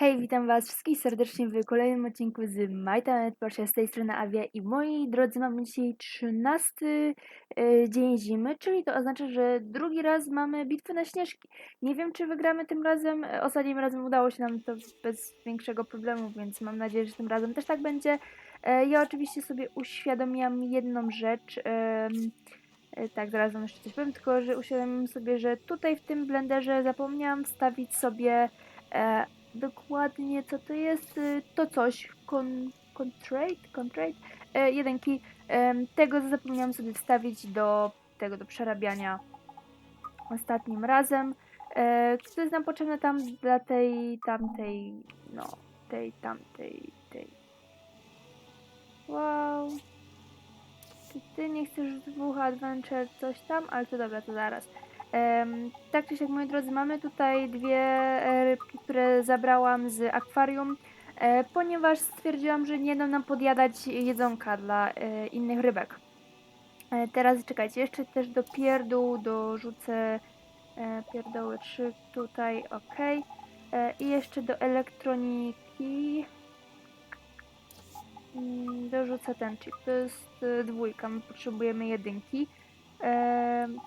Hej, witam was wszystkich serdecznie w kolejnym odcinku z My Talent Porsche, z tej strony Avia i moi drodzy, mamy dzisiaj 13 e, dzień zimy, czyli to oznacza, że drugi raz mamy bitwę na śnieżki. Nie wiem, czy wygramy tym razem, e, ostatnim razem udało się nam to bez większego problemu, więc mam nadzieję, że tym razem też tak będzie. E, Ja oczywiście sobie uświadomiłam jedną rzecz, tak, zaraz wam jeszcze coś powiem, tylko że uświadomiłam sobie, że tutaj w tym blenderze zapomniałam wstawić sobie dokładnie co to jest y, to coś con, contrate, contrate e, jedynki. Em, tego zapomniałam sobie wstawić do tego do przerabiania ostatnim razem. E, co jest nam potrzebne tam dla tej tamtej no tej tamtej tej. Wow. Czy ty nie chcesz dwóch adventure coś tam? Ale to dobra to zaraz tak czy siak, moi drodzy, mamy tutaj dwie e, rybki, które zabrałam z akwarium, e, ponieważ stwierdziłam, że nie będą nam podjadać jedzonka dla e, innych rybek. Teraz czekajcie, jeszcze też do pierdół dorzucę pierdoły 3 tutaj, ok. I jeszcze do elektroniki mm, dorzucę ten chip, to jest dwójka, my potrzebujemy jedynki.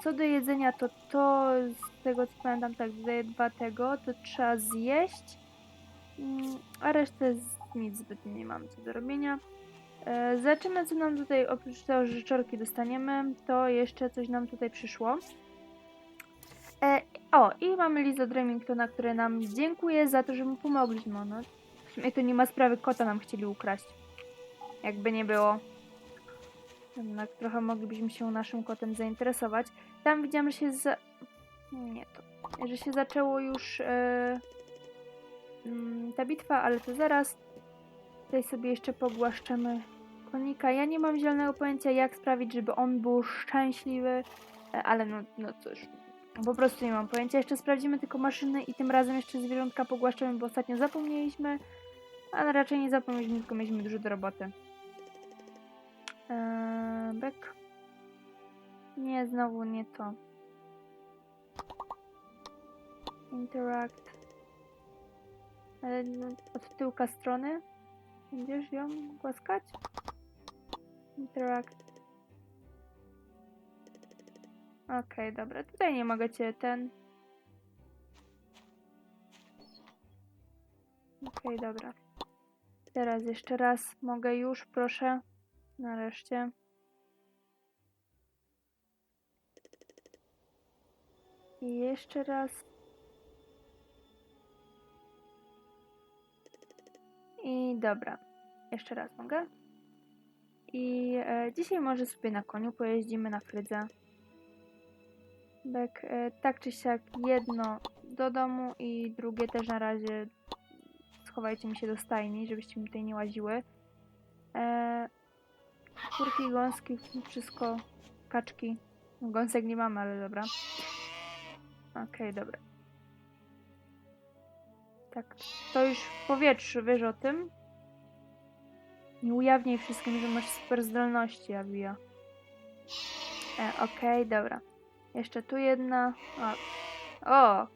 Co do jedzenia, to to, z tego co pamiętam, tak, dodaję dwa tego, to trzeba zjeść, Mm, a resztę nic zbytnio nie mam co do robienia. E, Zobaczymy, co nam tutaj, oprócz tego, że życzorki dostaniemy, to jeszcze coś nam tutaj przyszło. E, o, i mamy list od Remingtona, który nam dziękuję za to, że mu pomogliśmy. No, w sumie to nie ma sprawy, kota nam chcieli ukraść. Jakby nie było. Jednak trochę moglibyśmy się naszym kotem zainteresować. Tam widziałam, że się za... Nie to. Że się zaczęło już e, mm, ta bitwa, ale to zaraz. Tutaj sobie jeszcze pogłaszczemy konika. Ja nie mam zielonego pojęcia, jak sprawić, żeby on był szczęśliwy, e, ale no, no cóż. Po prostu nie mam pojęcia. Jeszcze sprawdzimy tylko maszyny i tym razem jeszcze zwierzątka pogłaszczemy, bo ostatnio zapomnieliśmy. Ale raczej nie zapomnieliśmy, tylko mieliśmy dużo do roboty. Eee, back. Nie, znowu nie to. Interact. Ale no, od tyłka strony. Będziesz ją głaskać? Interact. Okej, dobra. Tutaj nie mogę cię ten. Okej, dobra. Teraz jeszcze raz mogę już, proszę. Nareszcie. I jeszcze raz. I dobra. Jeszcze raz mogę. I e, dzisiaj może sobie na koniu pojeździmy na frydze. Tak, e, tak czy siak jedno do domu i drugie też na razie schowajcie mi się do stajni, żebyście mi tutaj nie łaziły. E, kurki, gąski, wszystko, kaczki. Gąsek nie mamy, ale dobra. Okej, dobra. Tak, to już w powietrzu, wiesz o tym? Nie ujawniaj wszystkim, że masz super zdolności, Abija. E, Okej, dobra. Jeszcze tu jedna. O. o!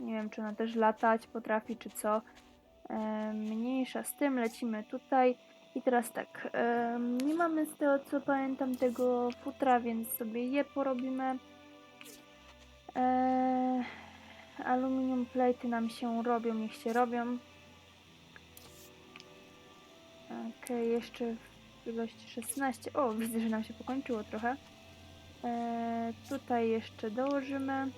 Nie wiem, czy ona też latać potrafi, czy co. E, mniejsza z tym, lecimy tutaj. I teraz tak, e, nie mamy z tego co pamiętam tego futra, więc sobie je porobimy. E, aluminium plate nam się robią, niech się robią. Okej, jeszcze w ilości 16. O, widzę, że nam się pokończyło trochę. Tutaj jeszcze dołożymy.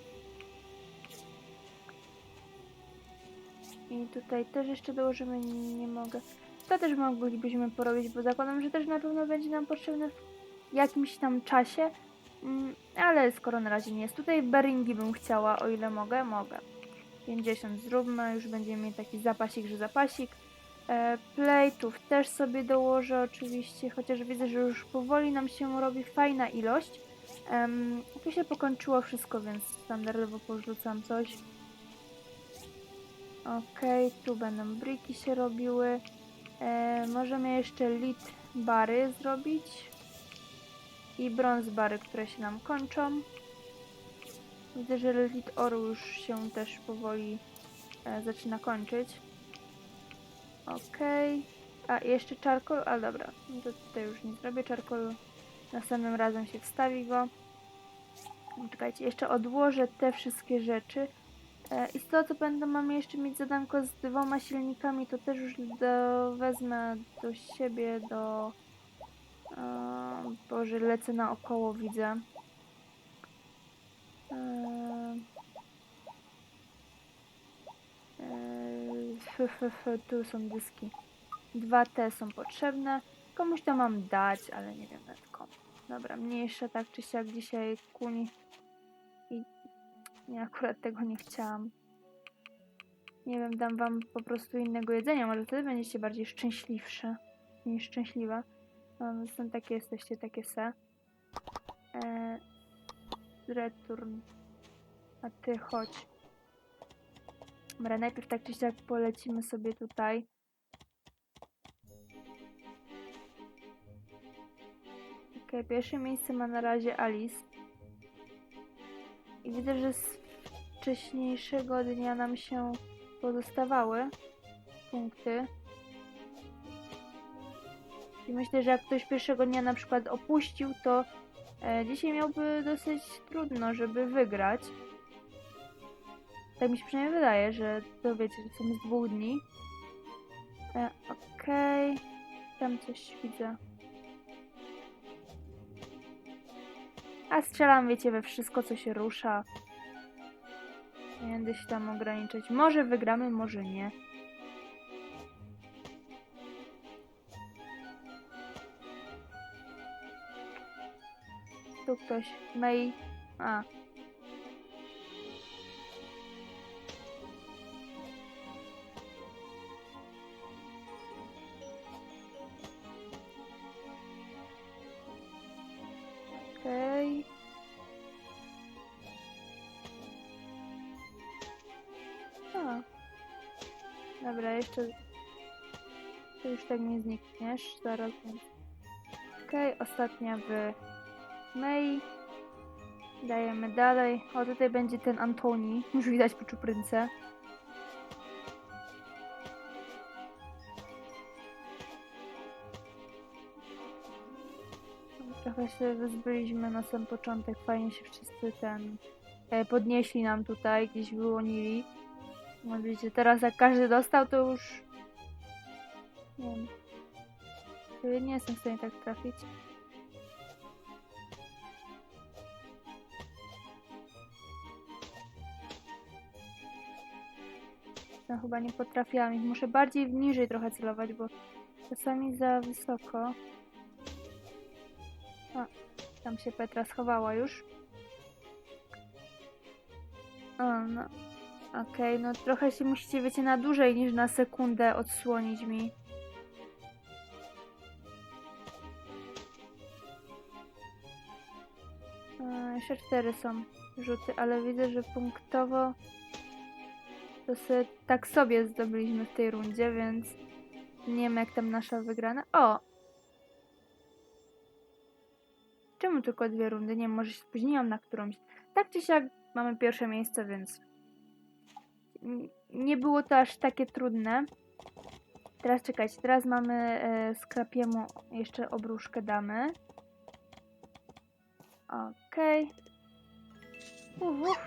I tutaj też jeszcze dołożymy, nie, mogę. To też moglibyśmy porobić, bo zakładam, że też na pewno będzie nam potrzebne w jakimś tam czasie. Mm, ale skoro na razie nie jest. Tutaj beringi bym chciała, o ile mogę, mogę. 50 zróbmy, już będziemy mieli taki zapasik, że zapasik. E, Plate'ów też sobie dołożę oczywiście, chociaż widzę, że już powoli nam się robi fajna ilość. Em, tu się pokończyło wszystko, więc standardowo porzucam coś. Okej, tu będą briki się robiły. E, możemy jeszcze lit bary zrobić. I brąz bary, które się nam kończą. Widzę, że Lit Oru już się też powoli e, zaczyna kończyć. Okej. A jeszcze czarkol, a dobra, no to tutaj już nie zrobię czarkolu. Następnym razem się wstawi go. Czekajcie, jeszcze odłożę te wszystkie rzeczy. E, I z tego co jeszcze mieć zadanko z dwoma silnikami, to też już do, wezmę do siebie, do... E, Boże, lecę naokoło, widzę. E, e, f, f, tu są dyski. Dwa te są potrzebne. Komuś to mam dać, ale nie wiem nawet komu. Dobra, mniejsze tak czy siak dzisiaj kuni. Nie, akurat tego nie chciałam. Nie wiem, dam wam po prostu innego jedzenia, może wtedy będziecie bardziej szczęśliwsze niż szczęśliwa. No, są takie, jesteście takie se. E, return. A ty chodź. Dobra, najpierw tak czy siak polecimy sobie tutaj. Okej, pierwsze miejsce ma na razie Alice. I widzę, że z wcześniejszego dnia nam się pozostawały punkty. I myślę, że jak ktoś pierwszego dnia na przykład opuścił, to e, dzisiaj miałby dosyć trudno, żeby wygrać. Tak mi się przynajmniej wydaje, że to wiecie, że są z dwóch dni. E, Okej. Tam coś widzę. A strzelam, wiecie, we wszystko, co się rusza. Nie będę się tam ograniczać. Może wygramy, może nie. Tu ktoś. May. A. Okej. A. Dobra, jeszcze... Ty już tak nie znikniesz. Zaraz. Okej, ostatnia w May. Dajemy dalej. O, tutaj będzie ten Antoni. Już widać po czuprynce. Trochę się wyzbyliśmy na sam początek. Fajnie się wszyscy ten... E, podnieśli nam tutaj, gdzieś wyłonili. No widzicie, teraz jak każdy dostał, to już... Nie wiem. Nie jestem w stanie tak trafić. No chyba nie potrafiłam ich. Muszę bardziej niżej trochę celować, bo czasami za wysoko. O, tam się Petra schowała już. O, no. Okej, no trochę się musicie, wiecie, na dłużej niż na sekundę odsłonić mi. E, Jeszcze cztery są rzuty, ale widzę, że punktowo to sobie tak sobie zdobyliśmy w tej rundzie, więc nie wiem jak tam nasza wygrana. O! Czemu tylko dwie rundy? Nie może się spóźniłam na którąś. Tak czy siak mamy pierwsze miejsce, więc nie było to aż takie trudne. Teraz czekajcie, teraz mamy e, skrapiemu jeszcze obruszkę damy. Okej. Uf.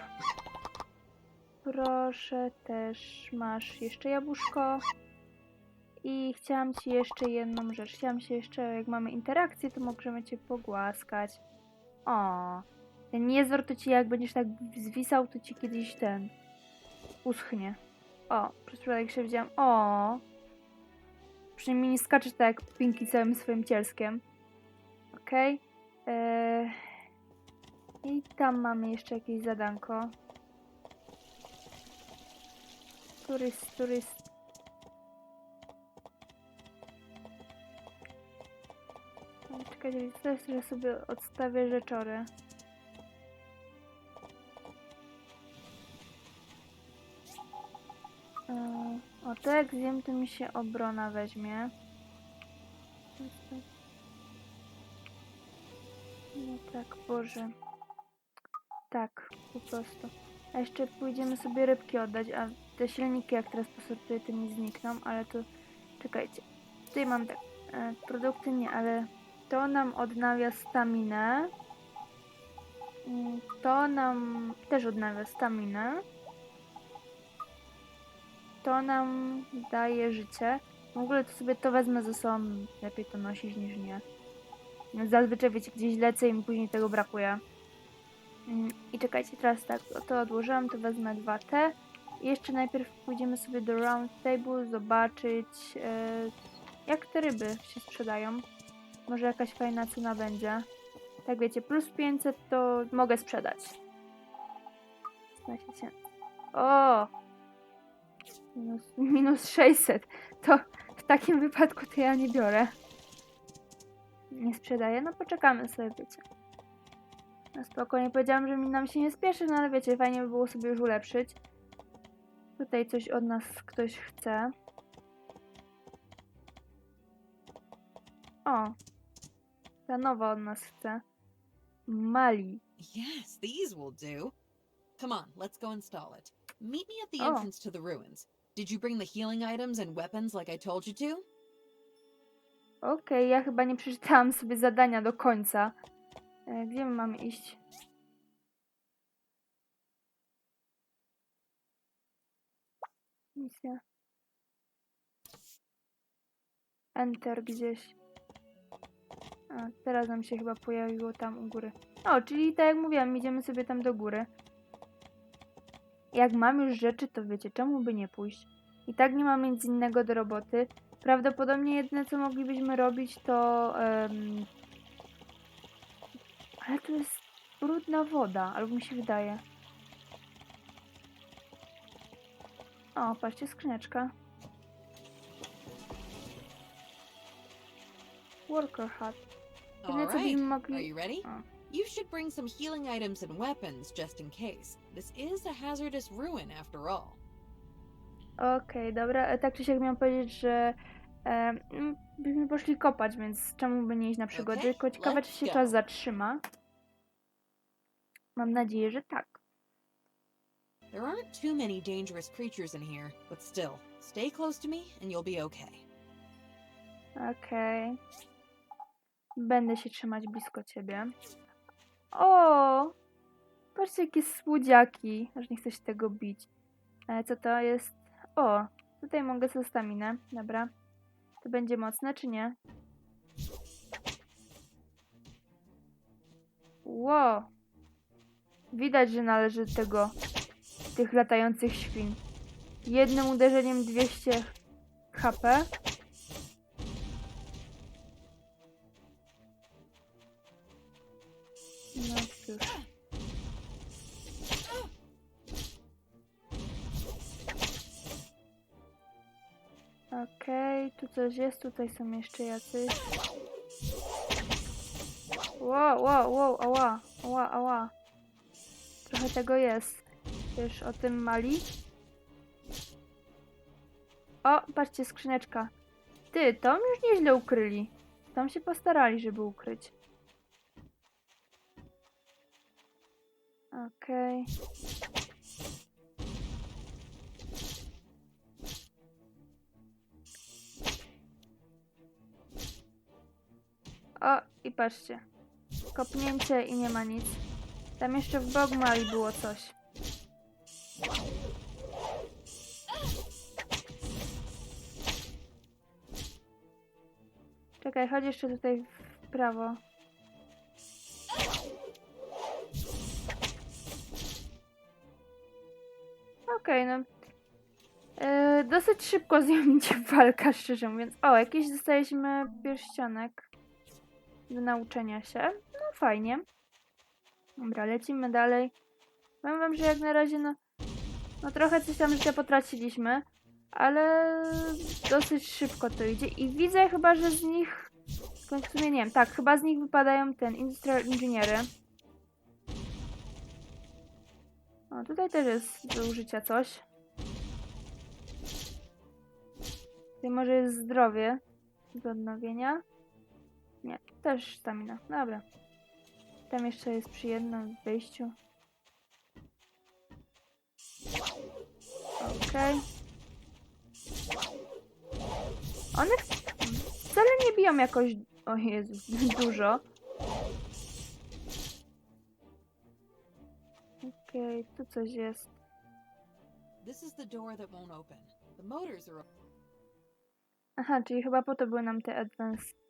Proszę, też masz jeszcze jabłuszko. I chciałam ci jeszcze jedną rzecz. Chciałam się jeszcze, jak mamy interakcję, to możemy cię pogłaskać. O, ten niezwor to ci jak będziesz tak zwisał, to ci kiedyś ten uschnie. O, przez przypadek się widziałam. O, przynajmniej nie skacze tak jak Pinki całym swoim cielskiem. Okej. Eee, I tam mamy jeszcze jakieś zadanko. Turyst, turyst. Czekajcie, teraz że sobie odstawię rzeczory. Eee, O, to jak zjem, to mi się obrona weźmie. No tak, Boże. Tak, po prostu. A jeszcze pójdziemy sobie rybki oddać, a te silniki jak teraz posortuję, to mi znikną, ale to czekajcie. Tutaj mam tak, e, produkty nie, ale to nam odnawia staminę. Mm, To nam też odnawia staminę. To nam daje życie. W ogóle to sobie to wezmę ze sobą. Lepiej to nosić niż nie. Zazwyczaj wiecie, gdzieś lecę i mi później tego brakuje. Mm, I czekajcie, teraz tak, to- odłożyłam, to wezmę dwa. I jeszcze najpierw pójdziemy sobie do Round Table, zobaczyć e, jak te ryby się sprzedają. Może jakaś fajna cena będzie. Tak wiecie, plus 500 to mogę sprzedać. 15 tysięcy. O! Minus, minus 600. To w takim wypadku to ja nie biorę. Nie sprzedaję, no poczekamy sobie, wiecie. No spokojnie powiedziałam, że mi nam się nie spieszy, no ale wiecie, fajnie by było sobie już ulepszyć. Tutaj coś od nas ktoś chce. O! Ta nowa od nas chce. Mali. Yes, these will do. Come on, let's go install it. Meet me at the Oh. entrance to the ruins. Did you bring the healing items and weapons like I told you to? Okej, ja chyba nie przeczytałam sobie zadania do końca. E, Gdzie my mamy iść? Misja. Enter gdzieś. A, teraz nam się chyba pojawiło tam u góry. O, czyli tak jak mówiłam, idziemy sobie tam do góry. Jak mam już rzeczy, to wiecie, czemu by nie pójść? I tak nie mamy nic innego do roboty. Prawdopodobnie jedyne co moglibyśmy robić to. em, Ale to jest brudna woda, albo mi się wydaje. O, patrzcie, skrzyneczka. Worker hat. All right. Are you ready? Oh. You should bring some healing items and weapons just in case. This is a hazardous ruin after all. Okej, dobra. E, Tak czy siak miałam powiedzieć, że e, mm, byśmy poszli kopać, więc czemu by nie iść na przygody? Okej, Tylko ciekawe, czy let's się go. czas zatrzyma. Mam nadzieję, że tak. There aren't too many dangerous creatures in here, but still, stay close to me and you'll be okay. Okej. Będę się trzymać blisko ciebie. O! Patrzcie, jakie słodziaki. Aż nie chcę się tego bić. Co to jest? O! Tutaj mogę sobie staminę. Dobra. To będzie mocne, czy nie? Ło! Widać, że należy do tego tych latających świn. Jednym uderzeniem 200 HP. Coś jest, tutaj są jeszcze jacyś. Wow, wow, wow, ała, ała, ała. Trochę tego jest. Wiesz o tym mali? O, patrzcie, skrzyneczka. Ty, to już nieźle ukryli. Tam się postarali, żeby ukryć. Okej. O, i patrzcie. Kopnięcie i nie ma nic. Tam jeszcze w bok mali było coś. Czekaj, chodź jeszcze tutaj w prawo. Okej, no. E, dosyć szybko z nią walka, szczerze mówiąc. O, jakiś dostaliśmy pierścionek do nauczenia się. No fajnie. Dobra, lecimy dalej. Powiem wam, że jak na razie, no, no trochę coś tam życia potraciliśmy, ale dosyć szybko to idzie. I widzę chyba, że z nich, w sumie nie wiem, tak, chyba z nich wypadają ten Industrial Engineery. O, tutaj też jest do użycia coś. Tutaj może jest zdrowie do odnowienia. Nie, też stamina, dobra. Tam jeszcze jest przy jednym wyjściu. Okej. Okay. One wcale nie biją jakoś... O Jezu, dużo. Okej, okay, tu coś jest. This is the door that won't open. The motors are... Aha, czyli chyba po to były nam te advanced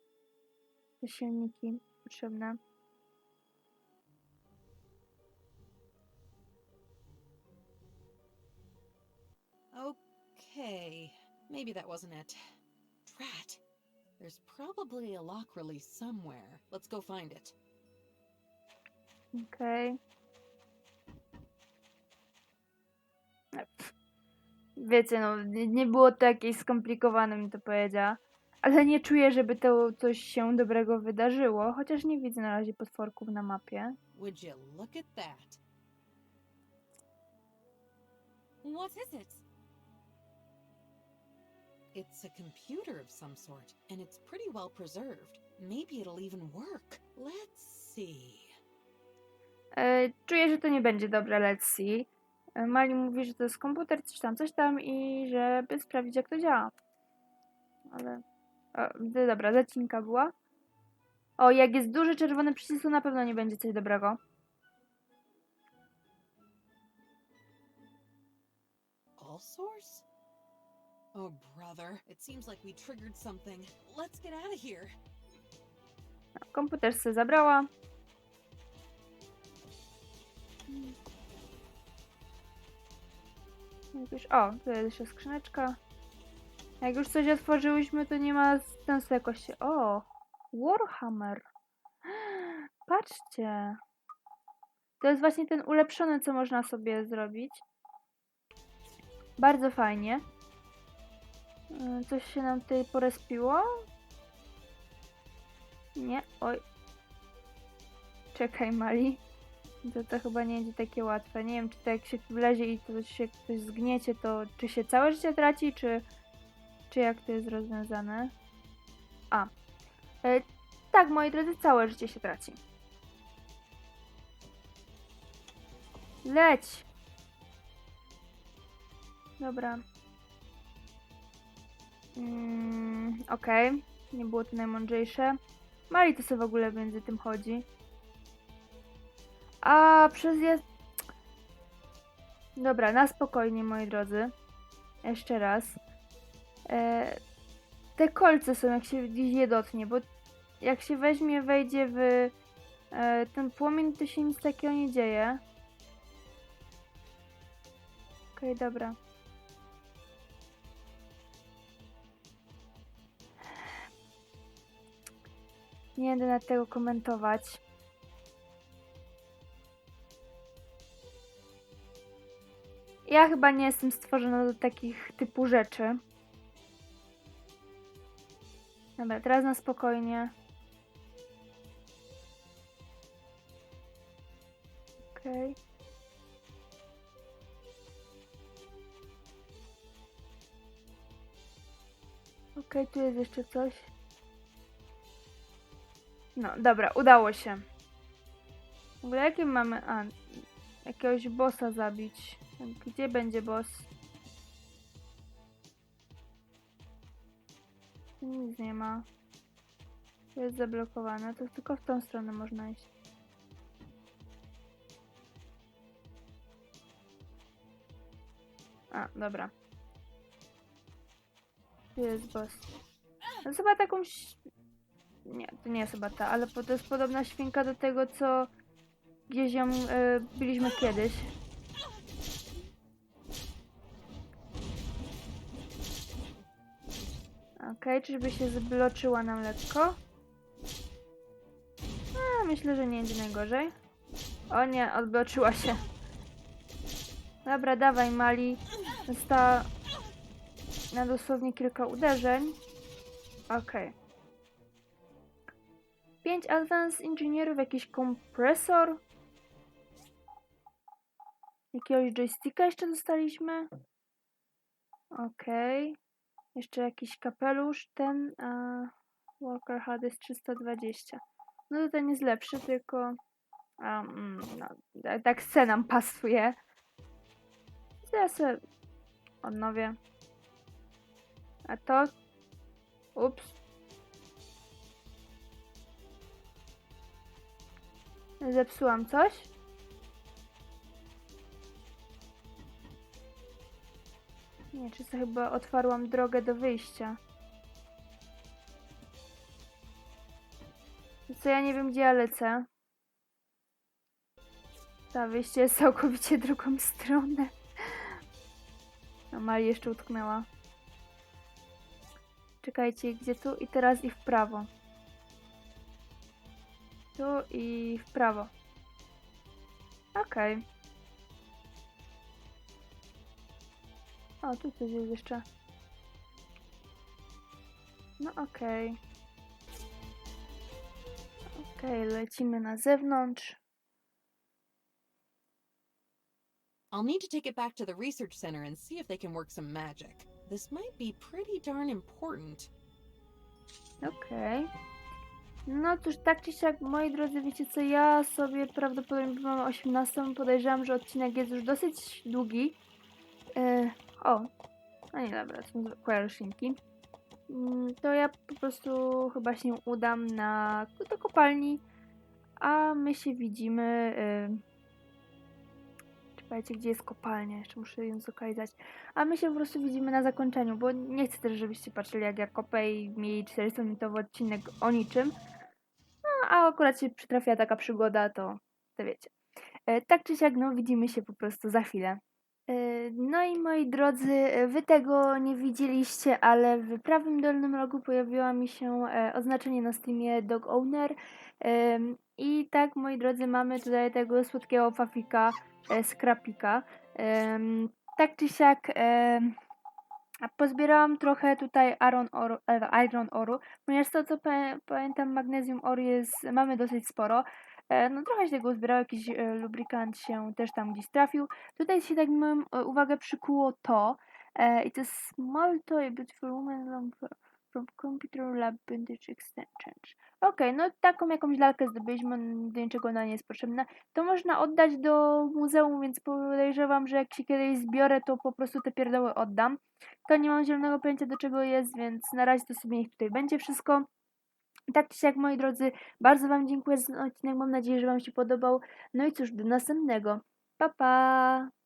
Te silniki potrzebne. Okay, maybe that wasn't it. Drat. There's probably a lock release somewhere. Let's go find it. Okay. Wiecie, no, nie było to jakieś skomplikowane, mi to powiedziała. Ale nie czuję, żeby to coś się dobrego wydarzyło, chociaż nie widzę na razie potworków na mapie. Would you look at that? What is it? It's a computer of some sort, and it's pretty well preserved. Maybe it'll even work. Let's see. E, czuję, że to nie będzie dobre, let's see. E, Mali mówi, że to jest komputer, coś tam, coś tam i żeby sprawdzić, jak to działa. Ale... O, dobra, zacinka była. O, jak jest duży czerwony przycisk, to na pewno nie będzie coś dobrego. All source? Oh, brother. It seems like we triggered something. Let's get out of here. Komputer sobie zabrała. Już, o, tu jest jeszcze skrzyneczka. Jak już coś otworzyłyśmy, to nie ma sensu jakoś. O! Warhammer! Patrzcie! To jest właśnie ten ulepszony, co można sobie zrobić. Bardzo fajnie. Yy, Coś się nam tutaj porespiło? Nie, oj. Czekaj, Mali. To, to chyba nie będzie takie łatwe. Nie wiem, czy to jak się wlezie i to się ktoś zgniecie, to czy się całe życie traci, czy, czy jak to jest rozwiązane? A. E, tak, moi drodzy, całe życie się traci. Leć! Dobra. Mm, Okej. Nie było to najmądrzejsze. Mali to sobie w ogóle między tym chodzi. A przez jest. Dobra, na spokojnie, moi drodzy. Jeszcze raz. E, te kolce są, jak się gdzieś je dotknie, bo jak się weźmie, wejdzie w e, ten płomień, to się nic takiego nie dzieje. Okej, dobra. Nie będę na tego komentować. Ja chyba nie jestem stworzona do takich typu rzeczy. Dobra, teraz na spokojnie. Okej. Okej, tu jest jeszcze coś. No, dobra, udało się. W ogóle jakie mamy... A, jakiegoś bossa zabić. Gdzie będzie boss? Nie ma. Jest zablokowane. To tylko w tą stronę można iść. A, dobra. Tu jest boss. Jest chyba taką... Nie, to nie jest chyba ta, ale to jest podobna świnka do tego, co gdzieś ją e, byliśmy kiedyś. Czyżby się zbloczyła nam lekko? A, myślę, że nie będzie najgorzej. O nie, odbloczyła się. Dobra, dawaj Mali. Została na dosłownie kilka uderzeń. Okej. Pięć advanced inżynierów, jakiś kompresor. Jakiegoś joysticka jeszcze dostaliśmy. Okej. Jeszcze jakiś kapelusz. Ten a Walker Hard jest 320. No to ten jest lepszy, tylko mm, no, ta- tak se nam pasuje. Ja sobie Odnowię. A to... Ups. Zepsułam coś? Nie, czy to chyba otwarłam drogę do wyjścia. Co ja nie wiem, gdzie ja lecę. Ta wyjście jest całkowicie drugą stronę. A Mali jeszcze utknęła. Czekajcie, gdzie tu? I teraz i w prawo. Tu i w prawo. Okej. O, tu coś jest jeszcze. No okej. Okej, lecimy na zewnątrz. I'll need to take it back to the research center and see if they can work some magic. This might be pretty darn important. Okej. No cóż, tak czy siak, moi drodzy, wiecie co, ja sobie prawdopodobnie mam 18, podejrzewam, że odcinek jest już dosyć długi. E, o, no nie dobra, są zwykłe roślinki. Mm, To ja po prostu chyba się udam na, do kopalni, a my się widzimy... E, czekajcie, gdzie jest kopalnia, jeszcze muszę ją zlokalizować. A my się po prostu widzimy na zakończeniu, bo nie chcę też, żebyście patrzyli jak ja kopę i mieli 400-minutowy odcinek o niczym. No, a akurat się przytrafia taka przygoda, to, to wiecie. E, tak czy siak, no widzimy się po prostu za chwilę. No i moi drodzy, e, wy tego nie widzieliście, ale w prawym dolnym rogu pojawiło mi się e, oznaczenie na streamie Dog Owner. I tak, moi drodzy, mamy tutaj tego słodkiego fafika, e, skrapika. Em, tak czy siak, pozbierałam trochę tutaj iron oru, iron oru, ponieważ to co pa- pamiętam magnesium oru jest, mamy dosyć sporo. E, no trochę się tego uzbierało, jakiś e, lubrykant się też tam gdzieś trafił. Tutaj się tak moją e, uwagę przykuło to i to jest small toy beautiful woman from computer lab vintage extension. Okej, no taką jakąś lalkę zdobyliśmy, do niczego ona nie jest potrzebna. To można oddać do muzeum, więc podejrzewam, że jak się kiedyś zbiorę, to po prostu te pierdoły oddam. To nie mam zielonego pojęcia do czego jest, więc na razie to sobie niech tutaj będzie wszystko. Tak czy siak, moi drodzy, bardzo Wam dziękuję za ten odcinek. Mam nadzieję, że Wam się podobał. No i cóż, do następnego. Pa, pa!